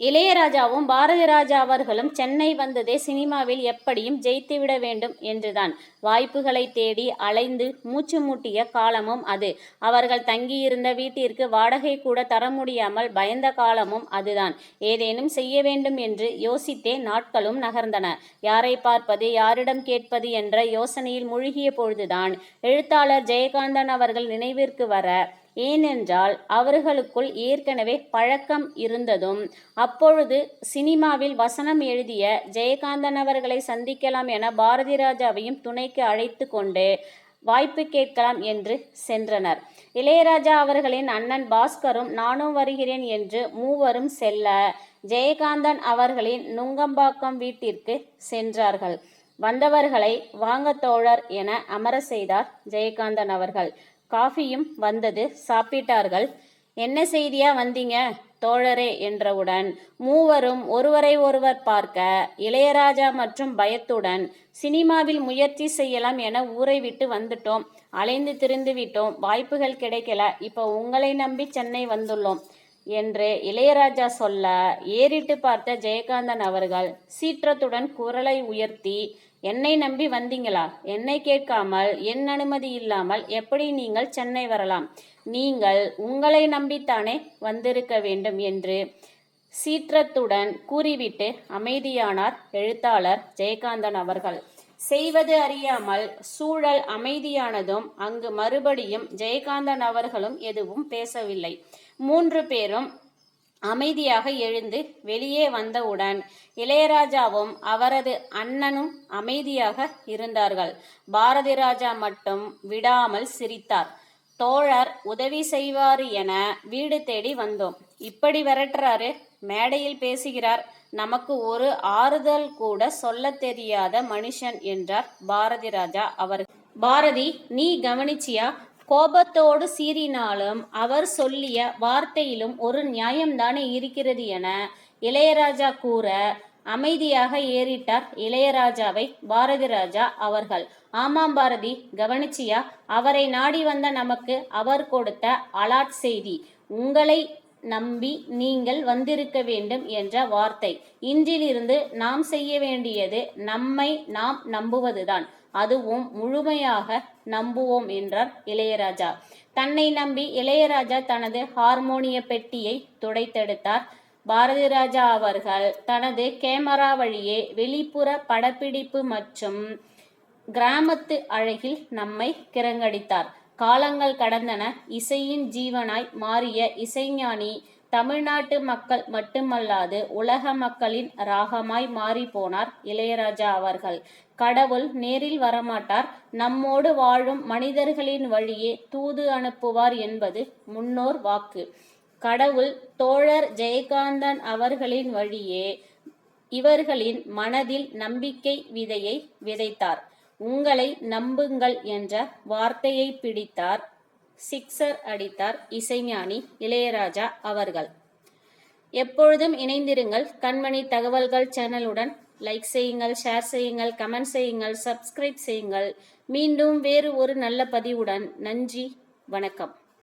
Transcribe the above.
இளையராஜாவும் பாரதி ராஜா அவர்களும் சென்னை வந்ததே சினிமாவில் எப்படியும் ஜெயித்துவிட வேண்டும் என்றுதான். வாய்ப்புகளை தேடி அலைந்து மூச்சு மூட்டிய காலமும் அது. அவர்கள் தங்கியிருந்த வீட்டிற்கு வாடகை கூட தர முடியாமல் பயந்த காலமும் அதுதான். ஏதேனும் செய்ய வேண்டும் என்று யோசித்தே நாட்களும் நகர்ந்தன. யாரை பார்ப்பது யாரிடம் கேட்பது என்ற யோசனையில் மூழ்கிய பொழுதுதான் எழுத்தாளர் ஜெயகாந்தன் அவர்கள் நினைவிற்கு வர ஏனென்றால் அவர்களுக்குள் ஏற்கனவே பழக்கம் இருந்ததும். அப்பொழுது சினிமாவில் வசனம் எழுதிய ஜெயகாந்தன் அவர்களை சந்திக்கலாம் என பாரதி ராஜாவையும் துணைக்கு அழைத்து கொண்டு வாய்ப்பு கேட்கலாம் என்று சென்றனர். இளையராஜா அவர்களின் அண்ணன் பாஸ்கரும் நானும் வருகிறேன் என்று மூவரும் செல்ல ஜெயகாந்தன் அவர்களின் நுங்கம்பாக்கம் வீட்டிற்கு சென்றார்கள். வந்தவர்களை வாங்க தோழர் என அமர செய்தார் ஜெயகாந்தன் அவர்கள். காஃபியும் வந்தது. சாப்பிட்டார்கள். என்ன செய்தியா வந்தீங்க? தோழரே என்றவுடன் மூவரும் ஒருவரை ஒருவர் பார்க்க இளையராஜா மற்றும் பயத்துடன் சினிமாவில் முயற்சி செய்யலாம் என ஊரை விட்டு வந்துட்டோம். அலைந்து திரிந்து விட்டோம். வாய்ப்புகள் கிடைக்கல. இப்போ உங்களை நம்பி சென்னை வந்துள்ளோம் என்று இளையராஜா சொல்ல ஏறிட்டு பார்த்த ஜெயகாந்தன் அவர்கள் சீற்றத்துடன் குரலை உயர்த்தி என்னை நம்பி வந்தீங்களா? என்னை கேட்காமல் என் அனுமதி இல்லாமல் எப்படி நீங்கள் சென்னை வரலாம்? நீங்கள் உங்களை நம்பித்தானே வந்திருக்க வேண்டும் என்று சீற்றத்துடன் கூறிவிட்டு அமைதியானார் எழுத்தாளர் ஜெயகாந்தன் அவர்கள். செய்வது அறியாமல் சூழல் அமைதியானதும் அங்கு மறுபடியும் ஜெயகாந்தன் அவர்களும் எதுவும் பேசவில்லை. மூன்று பேரும் அமைதியாக எழுந்து வெளியே வந்தவுடன் இளையராஜாவும் அவரது அண்ணனும் அமைதியாக இருந்தார்கள். பாரதி ராஜா மட்டும் விடாமல் சிரித்தார். தோழர் உதவி செய்வார் என வீடு தேடி வந்தோம். இப்படி விரட்டுறாரு. மேடையில் பேசுகிறார். நமக்கு ஒரு ஆறுதல் கூட சொல்ல தெரியாத மனுஷன் என்றார் பாரதி ராஜா அவர் பாரதி நீ கவனிச்சியா? கோபத்தோடு சீறினாலும் அவர் சொல்லிய வார்த்தையிலும் ஒரு நியாயம்தானே இருக்கிறது என இளையராஜா கூற அமைதியாக ஏறிட்டார் இளையராஜாவை பாரதி ராஜா அவர்கள். ஆமாம் பாரதி கவனிச்சியா? அவரை நாடி வந்த நமக்கு அவர் கொடுத்த அலாட் செய்தி. உங்களை நம்பி நீங்கள் வந்திருக்க வேண்டும் என்ற வார்த்தை. இன்றிலிருந்து நாம் செய்ய வேண்டியது நம்மை நாம் நம்புவதுதான். அதுவும் முழுமையாக நம்புவோம் என்றார் இளையராஜா. தன்னை நம்பி இளையராஜா தனது ஹார்மோனிய பெட்டியை துடைத்தெடுத்தார். பாரதி ராஜா அவர்கள் தனது கேமரா வழியே வெளிப்புற படப்பிடிப்பு மற்றும் கிராமத்து அழகில் நம்மை கிரங்கடித்தார். காலங்கள் கடந்தன. இசையின் ஜீவனாய் மாறிய இசைஞானி தமிழ்நாட்டு மக்கள் மட்டுமல்லாது உலக மக்களின் ராகமாய் மாறி போனார் இளையராஜா அவர்கள். கடவுள் நேரில் வரமாட்டார். நம்மோடு வாழும் மனிதர்களின் வழியே தூது அனுப்புவார் என்பது முன்னோர் வாக்கு. கடவுள் தோழர் ஜெயகாந்தன் அவர்களின் வழியே இவர்களின் மனதில் நம்பிக்கை விதையை விதைத்தார். உங்களை நம்புங்கள் என்ற வார்த்தையை பிடித்தார். சிக்ஸர் அடித்தார் இசைஞானி இளையராஜா அவர்கள். எப்பொழுதும் இணைந்திருங்கள். கண்மணி தகவல்கள் சேனலுடன் லைக் செய்யுங்கள் ஷேர் செய்யுங்கள் கமெண்ட் செய்யுங்கள் சப்ஸ்கிரைப் செய்யுங்கள். மீண்டும் வேறு ஒரு நல்ல பதிவுடன் நன்றி வணக்கம்.